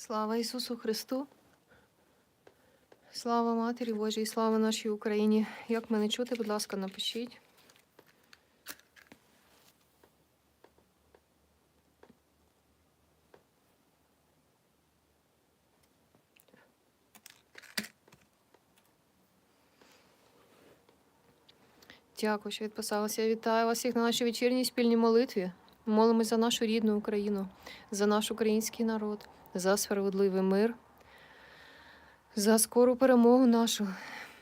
Слава Ісусу Христу! Слава Матері Божій, слава нашій Україні. Як мене чути, будь ласка, напишіть. Дякую, що відписалися. Я вітаю вас всіх на нашій вечірній спільній молитві. Молимось за нашу рідну Україну, за наш український народ, за справедливий мир, за скору перемогу нашу.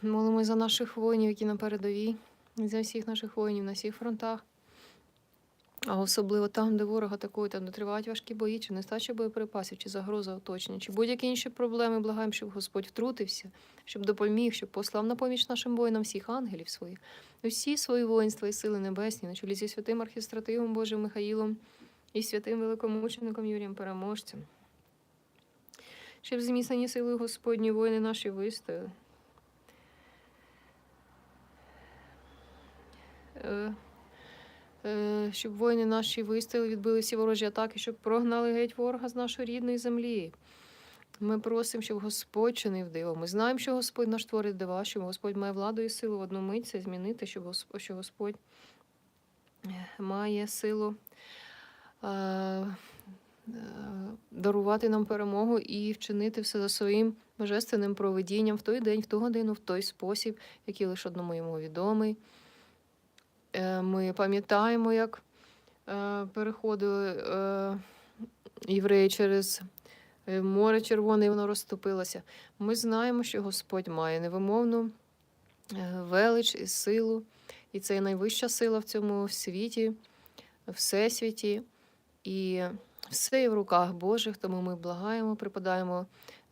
Молимось за наших воїнів, які на передовій, за всіх наших воїнів на всіх фронтах. А особливо там, де ворог атакує, там де тривають важкі бої, чи нестача боєприпасів, чи загроза оточення, чи будь-які інші проблеми, благаємо, щоб Господь втрутився, щоб допоміг, щоб послав на поміч нашим воїнам всіх ангелів своїх, усі свої воїнства і сили небесні, на чолі зі святим архістратигом Божим Михаїлом і святим великомучеником Юрієм Переможцем. Щоб зміцнені силою Господні воїни наші вистояли. Е, щоб воїни наші вистояли, відбили всі ворожі атаки, щоб прогнали геть ворога з нашої рідної землі. Ми просимо, щоб Господь чинив диво. Ми знаємо, що Господь наш творить дива, що Господь має владу і силу в одну мить це змінити, щоб Господь, що Господь е, має силу е, дарувати нам перемогу і вчинити все за своїм божественним проведінням в той день, в ту годину, в той спосіб, який лише одному йому відомий. Е, Ми пам'ятаємо, як е, переходили е, євреї через море червоне, і воно розступилося. Ми знаємо, що Господь має невимовну велич і силу, і це є найвища сила в цьому світі, всесвіті, і все є в руках Божих, тому ми благаємо, припадаємо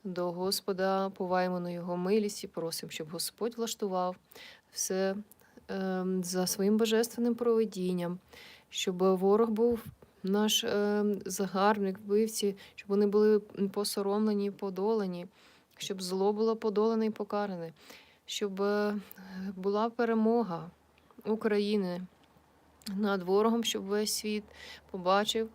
до Господа, поваємо на Його милість і просимо, щоб Господь влаштував все за своїм божественним проведінням, щоб ворог був наш ем, загарбник, вбивці, щоб вони були посоромлені, подолані, щоб зло було подолане і покаране, щоб е, була перемога України над ворогом, щоб весь світ побачив.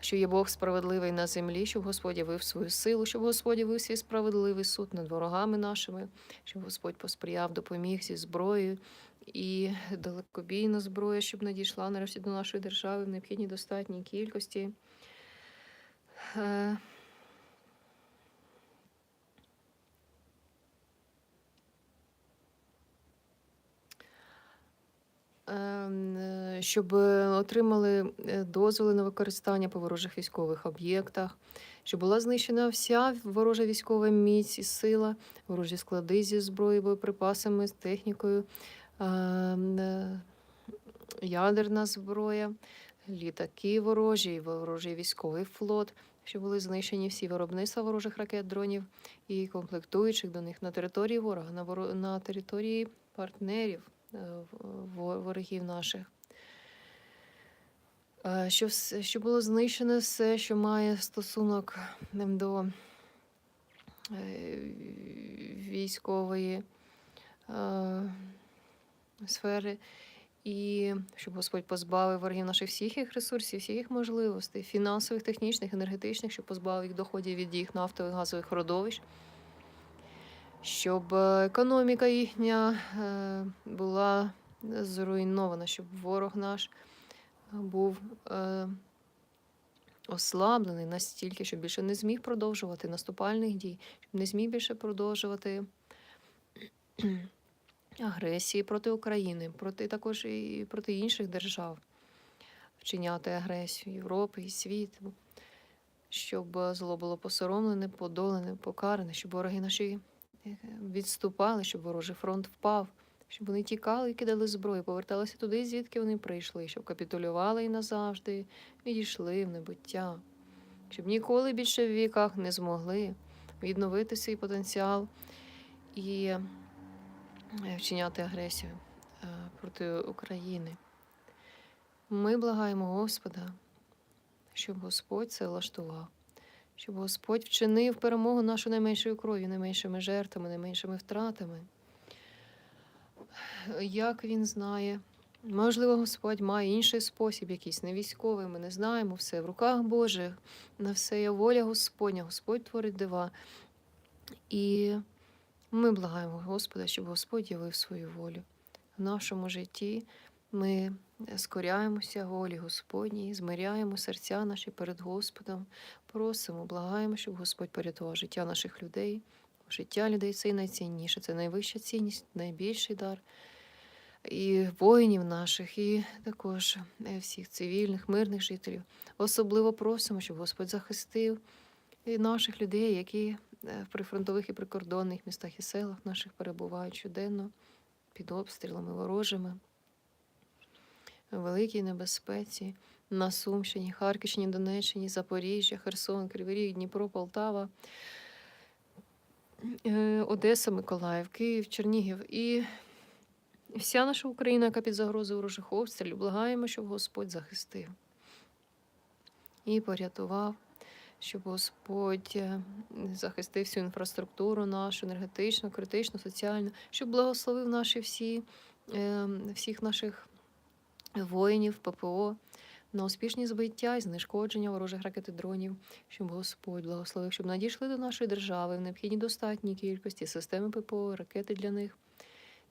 Що є Бог справедливий на землі, щоб Господь явив свою силу, щоб Господь явив свій справедливий суд над ворогами нашими, щоб Господь посприяв, допоміг зі зброєю і далекобійна зброя, щоб надійшла нарешті до нашої держави в необхідній достатній кількості. Е, ем, е, Щоб отримали е, дозволи на використання по ворожих військових об'єктах, щоб була знищена вся ворожа військова міць і сила, ворожі склади зі зброєю, боєприпасами, з технікою, ядерна зброя, літаки ворожі, ворожий військовий флот, щоб були знищені всі виробництва ворожих ракет, дронів і комплектуючих до них на території ворога, на, воро... на території партнерів е, ворогів наших. Е, Щоб, вс- було знищено все, що має стосунок ем, до е, військової е, сфери, і щоб Господь позбавив ворогів наших всіх їх ресурсів, всіх їх можливостей, фінансових, технічних, енергетичних, щоб позбавив їх доходів від їх нафтових газових родовищ, щоб е, економіка їхня е, була зруйнована, щоб ворог наш був е, ослаблений настільки, щоб більше не зміг продовжувати наступальних дій, щоб не зміг більше продовжувати агресії проти України, проти також і проти інших держав, вчиняти агресію Європи і світу, щоб зло було посоромлене, подолене, покаране, щоб вороги наші е, відступали, щоб ворожий фронт впав, щоб вони тікали і кидали зброю, поверталися туди, звідки вони прийшли, щоб капітулювали і назавжди відійшли в небуття, щоб ніколи більше в віках не змогли відновити свій потенціал і вчиняти агресію е, проти України. Ми благаємо Господа, щоб Господь це влаштував, щоб Господь вчинив перемогу нашу найменшою кров'ю, найменшими жертвами, найменшими втратами. Як він знає, Можливо, Господь має інший спосіб, якийсь не військовий, ми не знаємо. Все в руках Божих, на все є воля Господня, Господь творить дива. І ми благаємо Господа, щоб Господь явив свою волю. В нашому житті ми скоряємося волі Господній, змиряємо серця наші перед Господом, просимо, благаємо, щоб Господь порятував життя наших людей. Життя людей це найцінніше, це найвища цінність, найбільший дар. І воїнів наших, і також е, всіх цивільних, мирних жителів. Особливо просимо, щоб Господь захистив і наших людей, які в прифронтових і прикордонних містах і селах наших перебувають щоденно під обстрілами ворожими, в великій небезпеці на Сумщині, Харківщині, Донеччині, Запоріжжя, Херсон, Кривий Дніпро, Полтава, е, Одеса, Миколаїв, Київ, Чернігів. І вся наша Україна, яка під загрозою ворожих обстрілів, благаємо, щоб Господь захистив і порятував, щоб Господь е, захистив всю інфраструктуру нашу, енергетичну, критичну, соціальну, щоб благословив наші всі, е, всіх наших воїнів, ППО на успішні збиття і знешкодження ворожих ракет і дронів, щоб Господь благословив, щоб надійшли до нашої держави в необхідній достатній кількості системи ППО, ракети для них,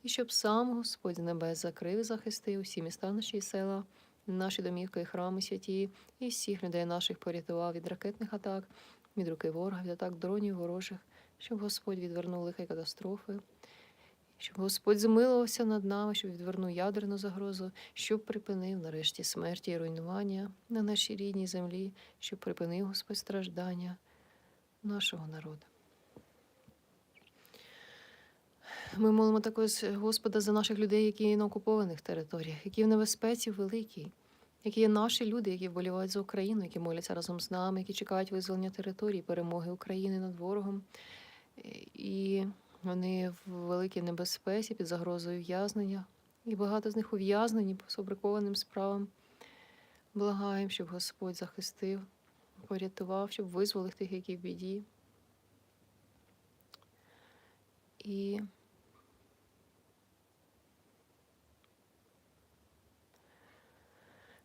і щоб сам Господь з небес закрив і захистив всі міста наші села, наші домівки і храми святі, і всіх людей наших порятував від ракетних атак, від руки ворога, від атак дронів ворожих, щоб Господь відвернув лихі катастрофи, щоб Господь змилувався над нами, щоб відвернув ядерну загрозу, щоб припинив нарешті смерті і руйнування на нашій рідній землі, щоб припинив Господь страждання нашого народу. Ми молимо також Господа за наших людей, які на окупованих територіях, які в небезпеці великій, які є наші люди, які вболівають за Україну, які моляться разом з нами, які чекають визволення території, перемоги України над ворогом. І вони в великій небезпеці під загрозою в'язнення. І багато з них ув'язнені по сфабрикованим справам. Благаємо, щоб Господь захистив, порятував, щоб визволив тих, які в біді. І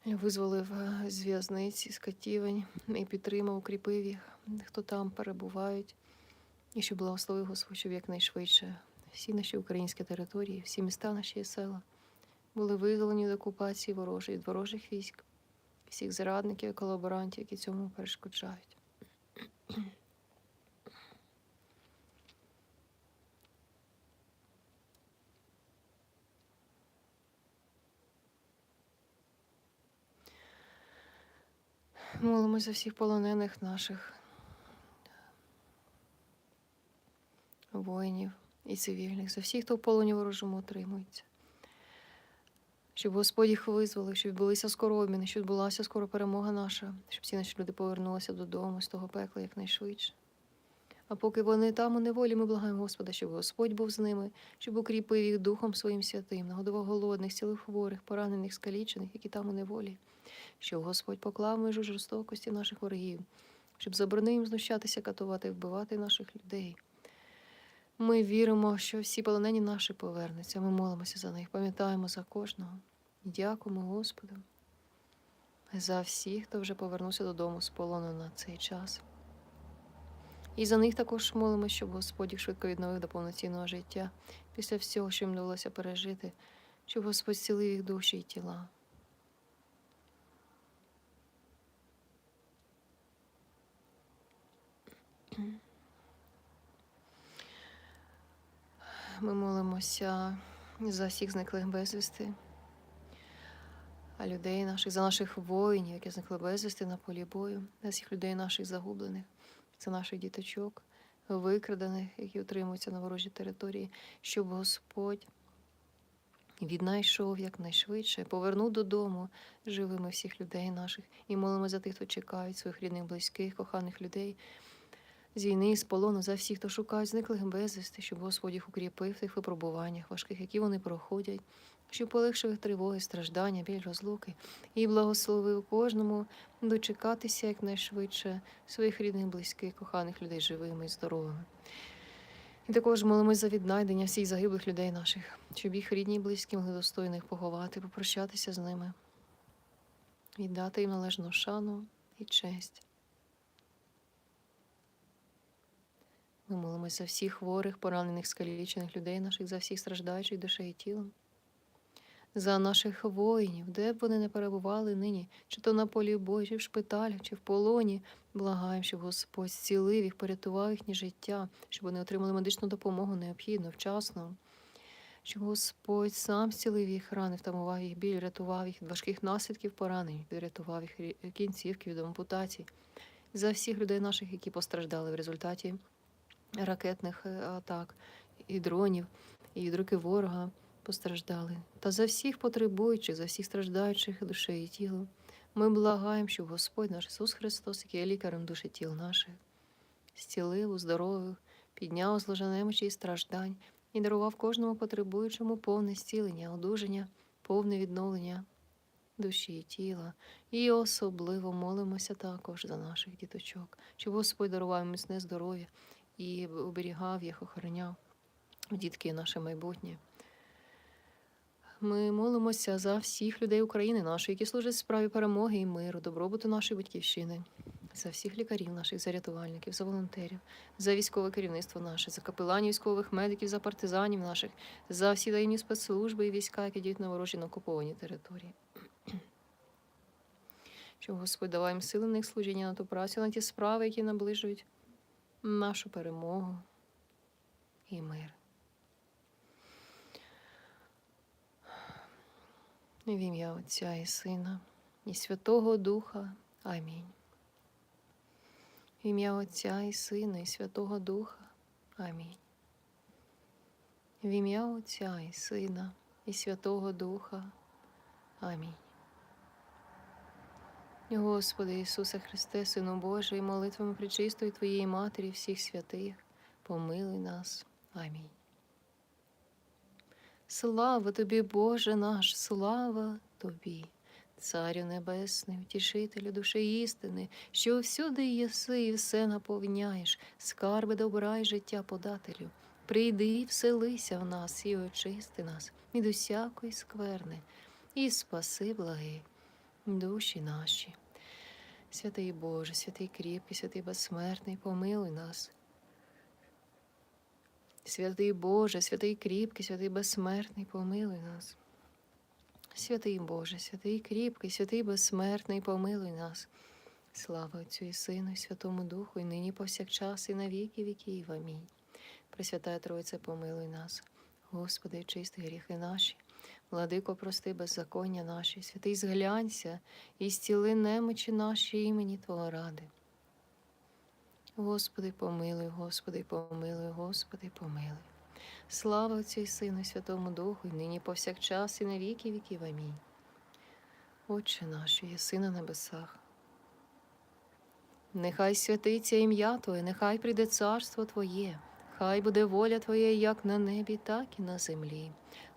визволив е, з в'язниці, з катівень і підтримав, укріпив їх, хто там перебувають, і щоб благословив Господь, щоб якнайшвидше всі наші українські території, всі міста наші села були визволені від окупації ворожої, від ворожих військ, всіх зрадників і колаборантів, які цьому перешкоджають. Молимось за всіх полонених наших воїнів і цивільних, за всіх, хто в полоні ворожому отримується. Щоб Господь їх визволив, щоб відбулися скоро обміни, щоб відбулася скоро перемога наша, щоб всі наші люди повернулися додому з того пекла якнайшвидше. А поки вони там у неволі, ми благаємо Господа, щоб Господь був з ними, щоб укріпив їх Духом Своїм святим, нагодував голодних, хворих, поранених, скалічених, які там у неволі, щоб Господь поклав межу жорстокості наших ворогів, щоб заборонив їм знущатися, катувати, вбивати наших людей. Ми віримо, що всі полонені наші повернуться. Ми молимося за них, пам'ятаємо за кожного. Дякуємо Господу за всіх, хто вже повернувся додому з полону на цей час. І за них також молимося, щоб Господь їх швидко відновив до повноцінного життя після всього, що їм довелося пережити, щоб Господь зцілив їх душі і тіла. Ми молимося за всіх зниклих безвісти, а людей наших, за наших воїнів, які зникли безвісти на полі бою, за всіх людей наших загублених, за наших діточок, викрадених, які утримуються на ворожій території, щоб Господь віднайшов якнайшвидше, повернув додому живими всіх людей наших. І молимо за тих, хто чекають своїх рідних, близьких, коханих людей з війни, з полону, за всіх, хто шукають зниклих безвісти, щоб Господь їх укріпив в тих випробуваннях важких, які вони проходять, щоб полегшив їх тривоги, страждання, біль розлуки, і благословив кожному дочекатися якнайшвидше своїх рідних, близьких, коханих людей живими і здоровими. І також молимось за віднайдення всіх загиблих людей наших, щоб їх рідні і близькі могли достойно їх поховати, попрощатися з ними, віддати їм належну шану і честь. Ми молимось за всіх хворих, поранених, скалічених людей наших, за всіх страждаючих душею і тілом, за наших воїнів, де б вони не перебували нині, чи то на полі бою, чи в шпиталях, чи в полоні. Благаємо, щоб Господь зцілив їх, порятував їхнє життя, щоб вони отримали медичну допомогу необхідну, вчасно. Щоб Господь сам зцілив їх рани, втамував їх біль, рятував їх від важких наслідків поранень, врятував їх кінцівки від ампутацій. За всіх людей наших, які постраждали в результаті ракетних е, атак і дронів, і від руки ворога постраждали. Та за всіх потребуючих, за всіх страждаючих душею і тілом. Ми благаємо, щоб Господь наш Ісус Христос, який є лікарем душі тіл наших, зцілив, уздоровив, підняв з немочі і страждань і дарував кожному потребуючому повне зцілення, одужання, повне відновлення душі і тіла. І особливо молимося також за наших діточок, щоб Господь дарував міцне здоров'я і оберігав їх, охороняв дітки наше майбутнє. Ми молимося за всіх людей України нашої, які служать справі перемоги і миру, добробуту нашої батьківщини, за всіх лікарів наших, за рятувальників, за волонтерів, за військове керівництво наше, за капеланів військових медиків, за партизанів наших, за всі таємні спецслужби і війська, які діють на ворожі на окуповані території. Щоб Господь давав їм сили на їх служіння на ту працю, на ті справи, які наближують нашу перемогу і мир. В ім'я Отця і Сина, і Святого Духа. Амінь. В ім'я Отця і Сина, і Святого Духа. Амінь. В ім'я Отця і Сина, і Святого Духа. Амінь. Господи Ісусе Христе, Сину Божий, молитвами причистої Твоєї Матері, всіх святих, помилуй нас. Амінь. Слава тобі, Боже наш, слава тобі, Царю Небесний, утішителю душі істини, що всюди єси і все наповняєш, скарби добра й життя подателю. Прийди і вселися в нас, і очисти нас від усякої скверни, і спаси благи душі наші. Святий Боже, святий кріпкий, святий безсмертний, помилуй нас. Святий Боже, святий кріпкий, святий безсмертний, помилуй нас. Святий Боже, святий кріпкий, святий безсмертний, помилуй нас. Слава Отцю і Сину, і Святому Духу, і нині повсякчас, і на віки віків. Амінь. Пресвятая Тройце, помилуй нас. Господи, очисти гріхи наші. Владико, прости беззаконня наші, святий зглянься і зціли немочі наші імені Твого ради. Господи, помилуй, Господи, помилуй, Господи, помилуй. Слава Отцю і Сину, Святому Духу, і нині повсякчас, і на віки віків. Амінь. Отче наш, єси на небесах. Нехай святиться ім'я Твоє, нехай прийде царство Твоє, хай буде воля Твоя як на небі, так і на землі.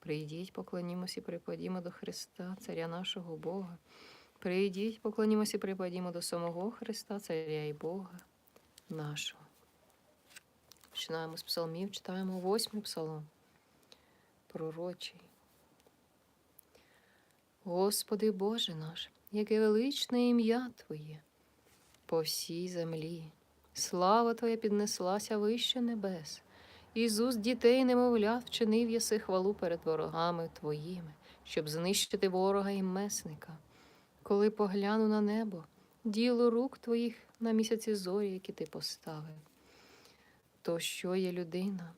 Прийдіть, поклонімось і припадімо до Христа, Царя нашого Бога. Прийдіть, поклонімось і припадімо до самого Христа, Царя і Бога нашого. Починаємо з псалмів, читаємо восьмий псалом. Пророчий. Господи Боже наш, яке величне ім'я Твоє по всій землі. Слава Твоя піднеслася вище небес. Із уст дітей немовлят вчинив єси хвалу перед ворогами Твоїми, щоб знищити ворога і месника. коли погляну на небо, діло рук твоїх на місяці зорі, які ти поставив. То що є людина?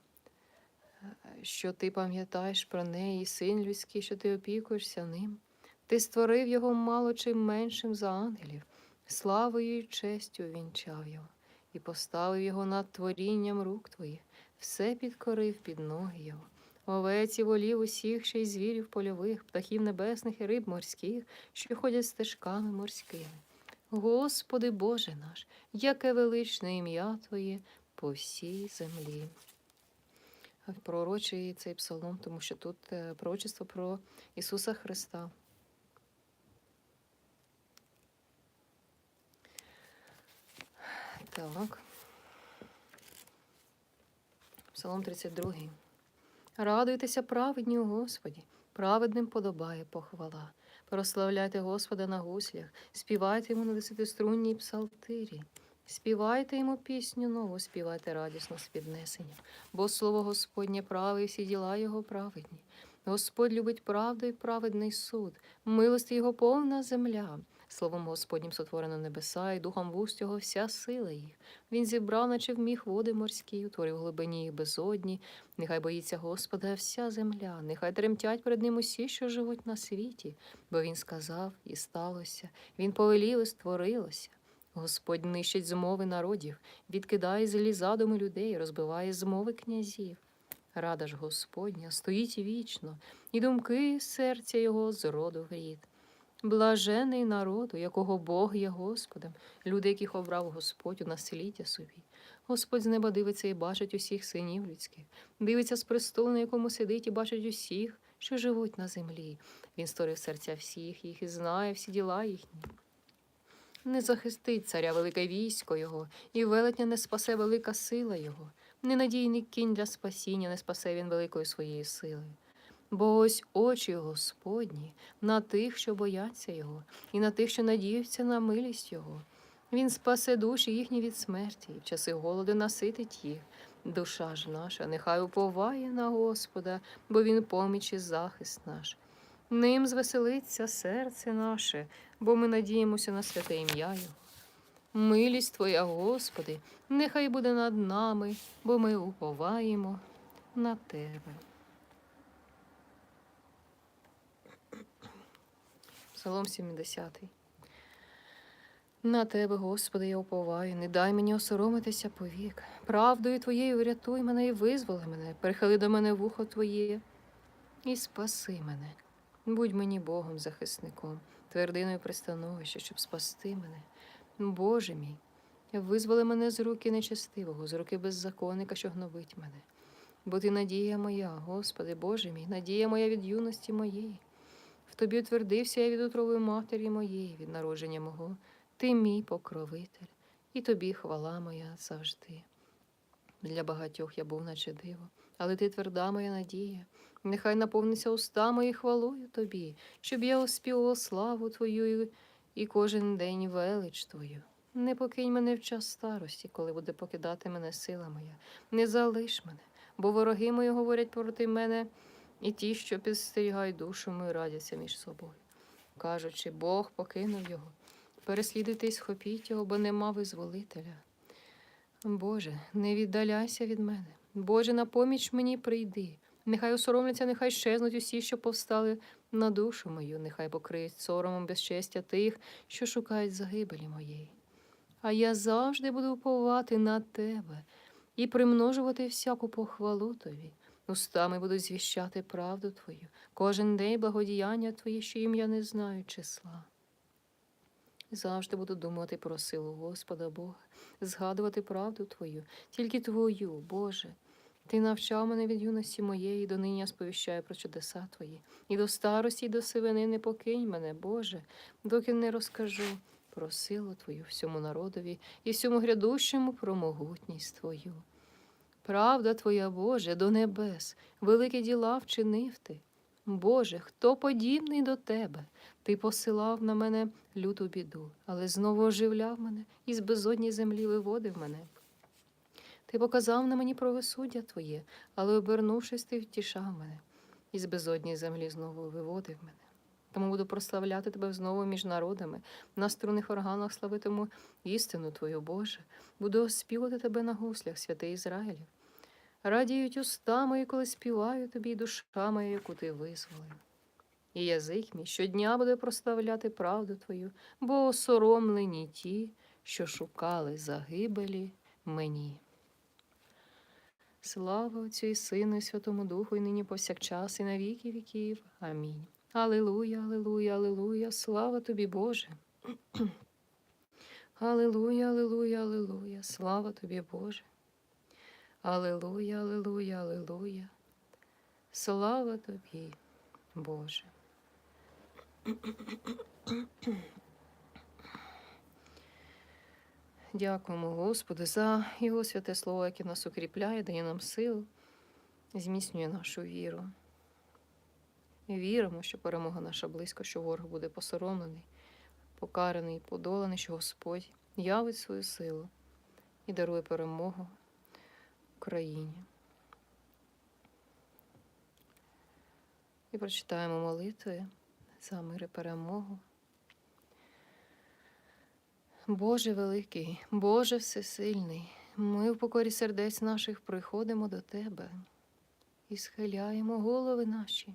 Що ти пам'ятаєш про неї, син людський, що ти опікуєшся ним? Ти створив його мало чим меншим за ангелів, славою і честю вінчав його, і поставив його над творінням рук твоїх, все підкорив під ноги його. Овець і волів усіх, ще й звірів польових, птахів небесних і риб морських, що ходять стежками морськими. Господи Боже наш, яке величне ім'я Твоє по всій землі. Пророчий цей псалом, тому що тут е, пророчество про Ісуса Христа. Так. Псалом 32. Радуйтеся праведні у Господі, праведним подобає похвала. Прославляйте Господа на гуслях, співайте йому на десятиструнній псалтирі. Співайте йому пісню нову, співайте радісно з піднесенням, бо слово Господнє праве і всі діла його праведні. Господь любить правду і праведний суд, милості його повна земля. Словом Господнім сотворено небеса, і духом вуст його вся сила їх. Він зібрав, наче вміг води морські, утворив глибині їх безодні. Нехай боїться Господа вся земля, нехай тремтять перед ним усі, що живуть на світі, бо він сказав, і сталося, він повелів, і створилося. Господь нищить змови народів, відкидає злі задуми людей, розбиває змови князів. Рада ж Господня стоїть вічно, і думки серця його з роду в рід. Блажений народ, у якого Бог є Господом, люди, яких обрав Господь у насліддя собі. Господь з неба дивиться і бачить усіх синів людських, дивиться з престолу, на якому сидить, і бачить усіх, що живуть на землі. Він створив серця всіх їх і знає всі діла їхні. Не захистить царя велике військо його, і велетня не спасе велика сила його. Ненадійний кінь для спасіння не спасе він великою своєю силою. Бо ось очі Господні на тих, що бояться Його, і на тих, що надіються на милість Його. Він спасе душі їхні від смерті, в часи голоду наситить їх. Душа ж наша, нехай уповає на Господа, бо Він поміч і захист наш. Ним звеселиться серце наше, бо ми надіємося на святе ім'я Його. Милість Твоя, Господи, нехай буде над нами, бо ми уповаємо на Тебе. Псалом 70. На тебе, Господи, я уповаю, не дай мені осоромитися повік. Правдою Твоєю врятуй мене і визволи мене, прихили до мене вухо Твоє і спаси мене. Будь мені Богом захисником, твердиною пристановища, щоб спасти мене. Боже мій, визволи мене з руки нечестивого, з руки беззаконника, що гнобить мене. Бо ти надія моя, Господи, Боже мій, надія моя від юності моєї. В тобі утвердився я від утрови матері моєї, від народження мого. Ти мій покровитель, і тобі хвала моя завжди. Для багатьох я був, наче диво, але ти тверда моя надія. Нехай наповниться уста мої хвалою тобі, щоб я оспівував славу Твою і- кожен день велич Твою. Не покинь мене в час старості, коли буде покидати мене сила моя. Не залиш мене, бо вороги мої говорять проти мене, і ті, що підстерігають душу мою, радяться між собою. Кажучи, Бог покинув його. Переслідуйте й схопіть його, бо нема визволителя. Боже, не віддаляйся від мене. Боже, на поміч мені прийди. Нехай осоромляться, нехай щезнуть усі, що повстали на душу мою, нехай покриють соромом безчестя тих, що шукають загибелі моєї. А я завжди буду уповати на тебе і примножувати всяку похвалу тобі. Устами буду звіщати правду твою, кожен день благодіяння твої, що їм я не знаю числа. Завжди буду думати про силу Господа Бога, згадувати правду Твою, тільки Твою, Боже. Ти навчав мене від юності моєї, донині я сповіщаю про чудеса Твої. І до старості, і до сивини не покинь мене, Боже, доки не розкажу про силу Твою всьому народові і всьому грядущому про могутність Твою. Правда Твоя, Боже, до небес, великі діла вчинив ти. Боже, хто подібний до Тебе? Ти посилав на мене люту біду, але знову оживляв мене і з безодні землі виводив мене. Ти показав на мені правосуддя Твоє, але, обернувшись, ти втішав мене, і з безодні землі знову виводив мене. Тому буду прославляти тебе знову між народами, на струнних органах славитиму істину Твою, Боже. Буду оспівати тебе на гуслях, святий Ізраїлів. Радіють уста мої, коли співаю тобі, і душа моя, яку ти визволив. І язик мій щодня буде прославляти правду Твою, бо осоромлені ті, що шукали загибелі мені. Слава Отцю і Сину, і Святому Духу, і нині повсякчас, і на віки віків. Амінь. Алілуя, алілуя, алілуя, слава тобі, Боже. Алілуя, алілуя, алілуя, слава тобі, Боже. Алілуя, алілуя, алілуя. Слава тобі, Боже. Дякуємо Господу за Його святе Слово, яке нас укріпляє, дає нам силу, зміцнює нашу віру. І віримо, що перемога наша близько, що ворог буде посоромлений, покараний, подоланий, що Господь явить свою силу і дарує перемогу Україні. І прочитаємо молитви за мир і перемогу. Боже великий, Боже всесильний, ми в покорі сердець наших приходимо до Тебе і схиляємо голови наші,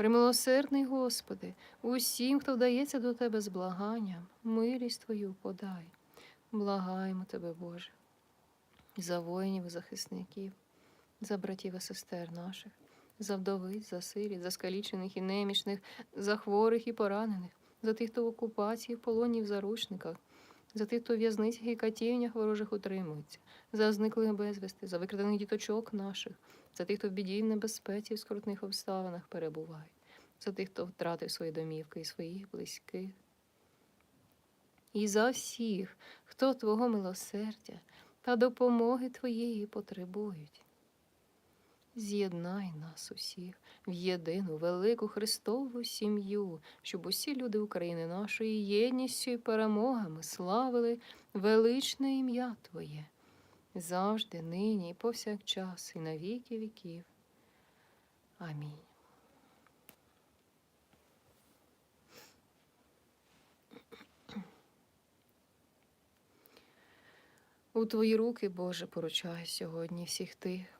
Примилосердний Господи, усім, хто вдається до Тебе з благанням, милість Твою подай. Благаємо Тебе, Боже, за воїнів і захисників, за братів і сестер наших, за вдовиць, за сиріт, за скалічених і немічних, за хворих і поранених, за тих, хто в окупації, в полоні заручниках, за тих, хто в в'язницях і катівнях ворожих утримується, за зниклих безвісти, за викрадених діточок наших, за тих, хто в біді в небезпеці в скрутних обставинах перебуває, за тих, хто втратив свої домівки і своїх близьких. І за всіх, хто Твого милосердя та допомоги Твоєї потребують. З'єднай нас усіх в єдину велику Христову сім'ю, щоб усі люди України нашої єдністю і перемогами славили величне ім'я Твоє, завжди, нині і повсякчас, і на віки віків. Амінь. У Твої руки, Боже, поручаю сьогодні всіх тих,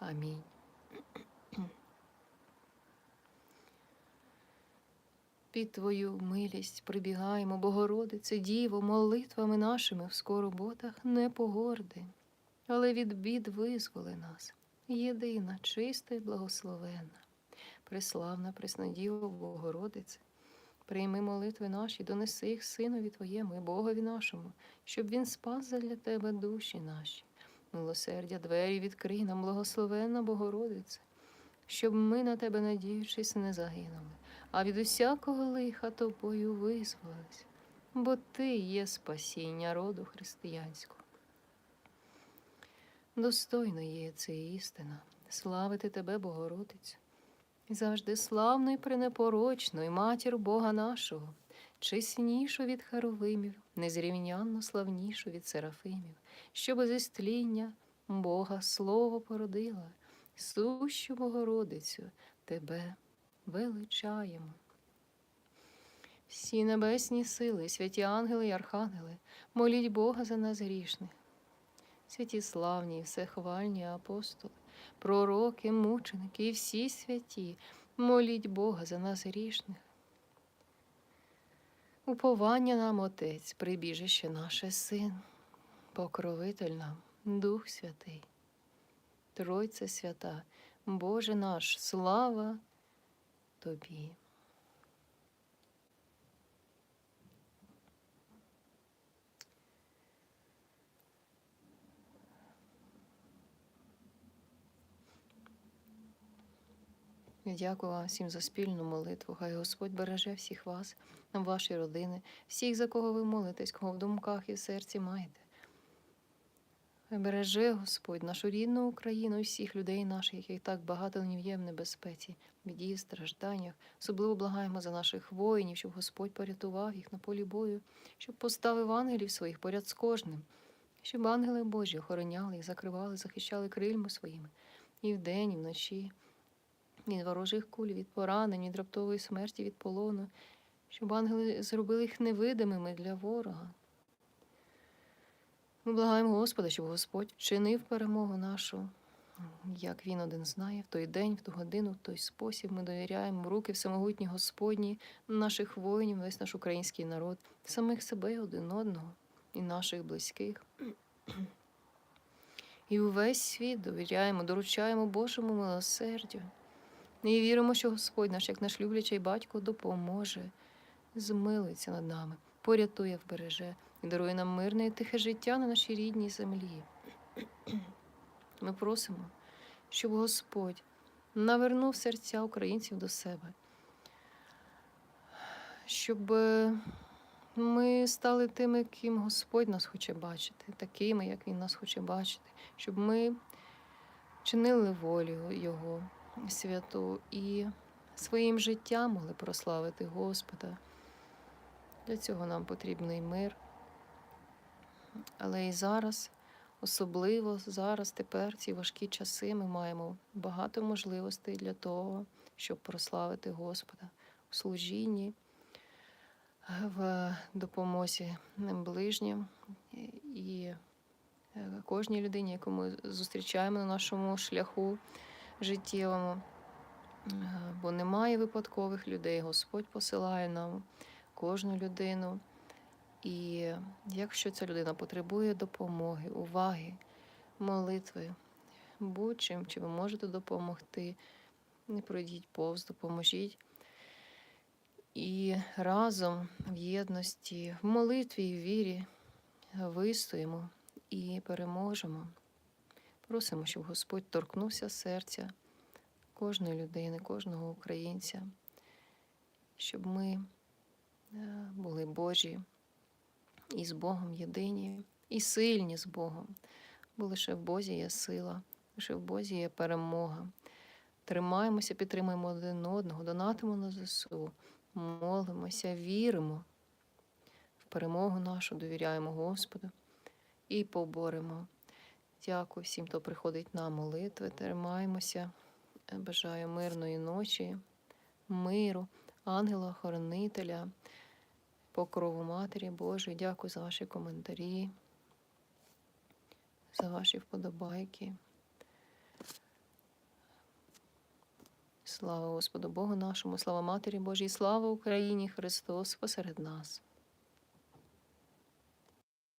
Амінь. Під Твою милість прибігаємо, Богородице, Діво, молитвами нашими в скорботах не погорди, але від бід визволи нас, єдина, чиста і благословенна, преславна Преснодіво Богородице, прийми молитви наші, донеси їх Синові Твоєму і Богові нашому, щоб Він спас задля Тебе душі наші. Милосердя, двері відкрий нам, благословенна Богородице, щоб ми на тебе, надіючись, не загинули, а від усякого лиха тобою визволились, бо ти є спасіння роду християнського. Достойно є це істина, славити тебе, Богородицю, і завжди славно і пренепорочно, і матір Бога нашого, чеснішу від херовимів, незрівнянно славнішу від серафимів, що без істління Бога слово породила, сущу Богородицю, тебе величаємо. Всі небесні сили, святі ангели й архангели, моліть Бога за нас грішних. Святі славні і всехвальні апостоли, пророки, мученики і всі святі, моліть Бога за нас грішних. Уповання нам Отець, прибіжище наше Син, покровитель нам, Дух Святий, Тройце свята, Боже наш, слава Тобі. Дякую вам всім за спільну молитву. Хай Господь береже всіх вас, ваші родини, всіх, за кого ви молитесь, кого в думках і в серці маєте. Хай береже Господь нашу рідну Україну і всіх людей наших, яких так багато є в небезпеці, біді, стражданнях. Особливо благаємо за наших воїнів, щоб Господь порятував їх на полі бою, щоб поставив ангелів своїх поряд з кожним, щоб ангели Божі охороняли їх, закривали, захищали крильми своїми і вдень, і вночі від ворожих куль, від поранень, від раптової смерті, від полону, щоб ангели зробили їх невидимими для ворога. Ми благаємо Господа, щоб Господь вчинив перемогу нашу, як Він один знає, в той день, в ту годину, в той спосіб. Ми довіряємо в руки всемогутні Господні, наших воїнів, весь наш український народ, самих себе один одного і наших близьких. І увесь світ довіряємо, доручаємо Божому милосердю. І віримо, що Господь наш, як наш люблячий батько, допоможе, змилиться над нами, порятує, вбереже і дарує нам мирне і тихе життя на нашій рідній землі. Ми просимо, щоб Господь навернув серця українців до себе, щоб е, ми стали тими, ким Господь нас хоче бачити, такими, як Він нас хоче бачити, щоб ми чинили волю Його святу і своїм життям могли прославити Господа. Для цього нам потрібний мир. Але і зараз, особливо зараз, тепер, ці важкі часи, ми маємо багато можливостей для того, щоб прославити Господа у служінні, в допомозі ближнім і е, кожній людині, яку ми зустрічаємо на нашому шляху життєвому, Е, бо немає випадкових людей. Господь посилає нам кожну людину. І якщо ця людина потребує допомоги, уваги, молитви, будь-чим, чи ви можете допомогти, не пройдіть повз, допоможіть. І разом в єдності, в молитві і в вірі вистоїмо і переможемо. Просимо, щоб Господь торкнувся серця кожної людини, кожного українця, щоб ми були Божі і з Богом єдині, і сильні з Богом, бо лише в Бозі є сила, лише в Бозі є перемога. Тримаємося, підтримуємо один одного, донатимо на ЗСУ, молимося, віримо в перемогу нашу, довіряємо Господу і поборемо. Дякую всім, хто приходить на молитви, тримаємося. Бажаю мирної ночі, миру, ангела-хоронителя, покрову Матері Божої. Дякую за ваші коментарі, за ваші вподобайки. Слава Господу Богу нашому, слава Матері Божій, слава Україні, Христос посеред нас.